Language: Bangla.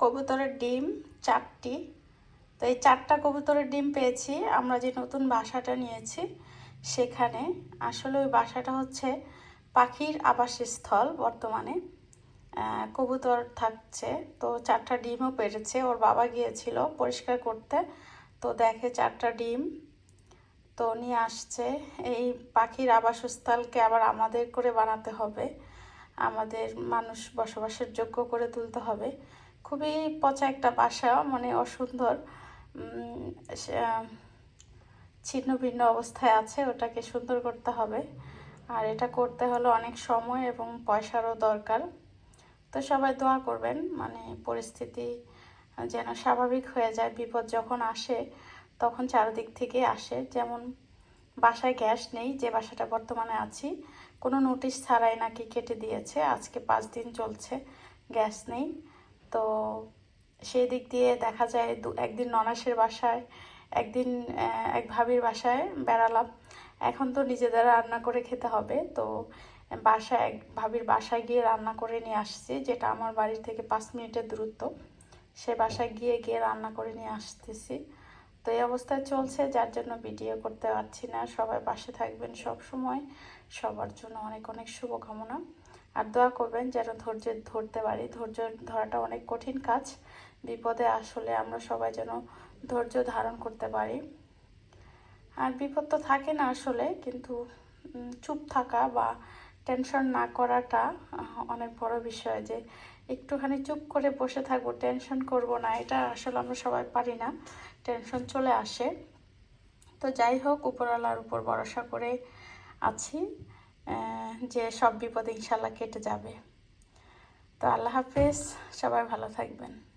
কবুতরের ডিম, চারটি। তো এই চারটা কবুতরের ডিম পেয়েছি। আমরা যে নতুন বাসাটা নিয়েছি সেখানে। আসলে ওই বাসাটা হচ্ছে পাখির আবাসস্থল বর্তমানে। কবুতর থাকছে। তো চারটা ডিমও পেরেছে। ওর বাবা গিয়েছিল পরিষ্কার করতে। তো দেখে চারটা ডিম। তো নিয়ে আসছে। এই পাখির আবাসস্থলকে আবার আমাদের করে বানাতে হবে। আমাদের মানুষ বসবাসের যোগ্য করে তুলতে হবে। খুবই পচা একটা বাসা মানে অসুন্দর। ছিন্ন ভিন্ন অবস্থায় আছে, ওটাকে সুন্দর করতে হবে। আর এটা করতে হলে অনেক সময় এবং পয়সারও দরকার। তো সবাই দোয়া করবেন মানে পরিস্থিতি যেন স্বাভাবিক হয়ে যায়। বিপদ যখন আসে, তখন চারদিক থেকে আসে। যেমন বাসায় গ্যাস নেই, যে বাসাটা বর্তমানে আছি, কোনো নোটিশ ছাড়াই নাকি কেটে দিয়েছে। আজকে পাঁচ দিন চলছে, গ্যাস নেই। তো সেই দিক দিয়ে দেখা যায় দু, একদিন ননাসের বাসায়, একদিন এক ভাবির বাসায় বেড়ালাম। এখন তো নিজেদের রান্না করে খেতে হবে, তো বাসায়, এক ভাবির বাসায় গিয়ে রান্না করে নিয়ে আসছি, যেটা আমার বাড়ি থেকে পাঁচ মিনিটের দূরত্ব। সে বাসায় গিয়ে গিয়ে রান্না করে নিয়ে আসতেছি। তো এই অবস্থায় চলছে, যার জন্য ভিডিও করতে পারছি না। সবাই পাশে থাকবেন সব সময় সবার জন্য অনেক অনেক শুভকামনা। আর দোয়া করবেন যেন ধৈর্য, ধরতে পারি। ধৈর্য ধরাটা অনেক কঠিন কাজ। বিপদে আসলে আমরা সবাই যেন ধৈর্য ধারণ করতে পারি। আর বিপদ তো থাকে না আসলে, কিন্তু চুপ থাকা বা টেনশন না করাটা অনেক বড় বিষয় যে একটুখানি চুপ করে বসে থাকব, টেনশন করব না, এটা আসলে আমরা সবাই পারি না। টেনশন চলে আসে। তো যাই হোক, উপরওয়ালার উপর ভরসা করে আছি। যে সব বিপদ ইনশাল্লাহ কেটে যাবে। তো আল্লাহ হাফেজ সবাই ভালো থাকবেন।